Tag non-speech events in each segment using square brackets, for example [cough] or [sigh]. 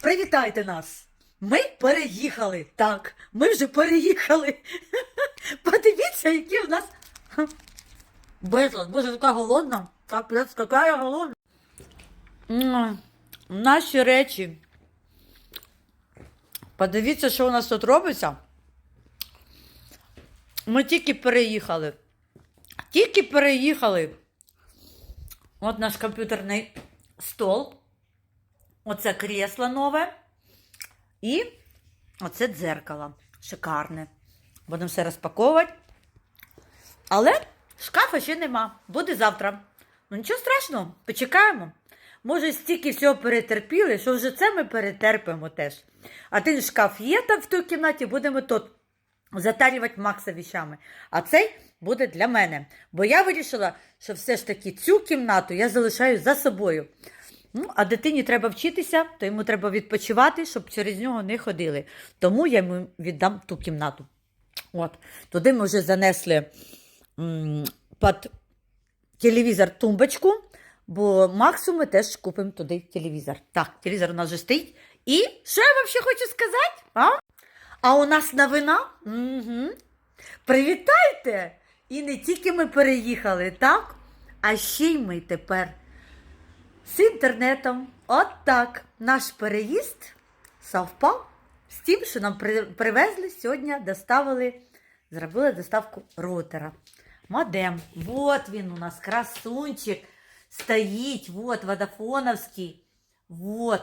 Привітайте нас! Ми переїхали. Так, ми вже переїхали. [laughs] Подивіться, які в нас безлад. Боже, така голодна. Капець, яка я голодна. Наші речі. Подивіться, що у нас тут робиться. Ми тільки переїхали. Тільки переїхали. От наш комп'ютерний стол. Оце кресло нове. І оце дзеркало. Шикарне. Будемо все розпаковувати. Але шкафа ще нема. Буде завтра. Ну нічого страшного, почекаємо. Може, стільки всього перетерпіли, що вже це ми перетерпимо теж. А один шкаф є там в той кімнаті, будемо тут затарювати Макса віщами. А цей буде для мене. Бо я вирішила, що все ж таки цю кімнату я залишаю за собою. Ну, а дитині треба вчитися, то йому треба відпочивати, щоб через нього не ходили. Тому я йому віддам ту кімнату. От. Туди ми вже занесли м, під телевізор тумбочку, бо Максу ми теж купимо туди телевізор. Так, телевізор у нас вже стоїть. І що я вам хочу сказати? А, а у нас новина? Угу. Привітайте! І не тільки ми переїхали, так? А ще й ми тепер з інтернетом. От так. Наш переїзд совпав з тим, що нам привезли сьогодні, доставили, зробили доставку роутера. Модем. Вот він у нас, красунчик. Стоїть, вот, водофоновський. Вот.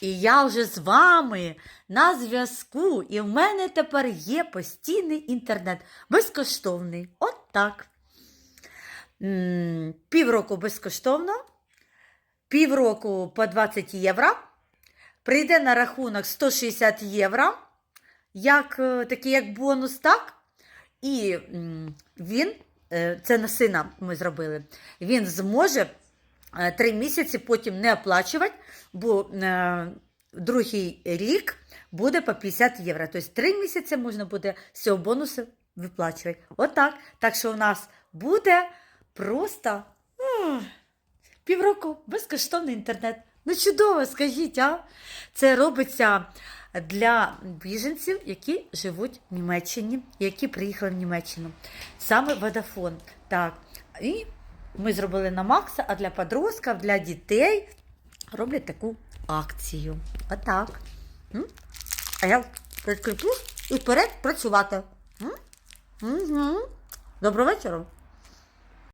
І я вже з вами на зв'язку. І в мене тепер є постійний інтернет. Безкоштовний. От так. Півроку безкоштовно, півроку по 20 євро. Прийде на рахунок 160 євро, як, е, такий як бонус, так? І він, е, це на сина ми зробили, він зможе е, три місяці потім не оплачувати, бо е, другий рік буде по 50 євро. Тобто три місяці можна буде з цього бонусу виплачувати. Отак. Так що у нас буде просто півроку безкоштовний інтернет. Ну, чудово, скажіть, а? Це робиться для біженців, які живуть в Німеччині, які приїхали в Німеччину. Саме Водафон. Так. І ми зробили на Макса, а для подростків, для дітей роблять таку акцію. Отак. М? А я підкріплю і вперед працювати. М? Мгм. Доброго вечора.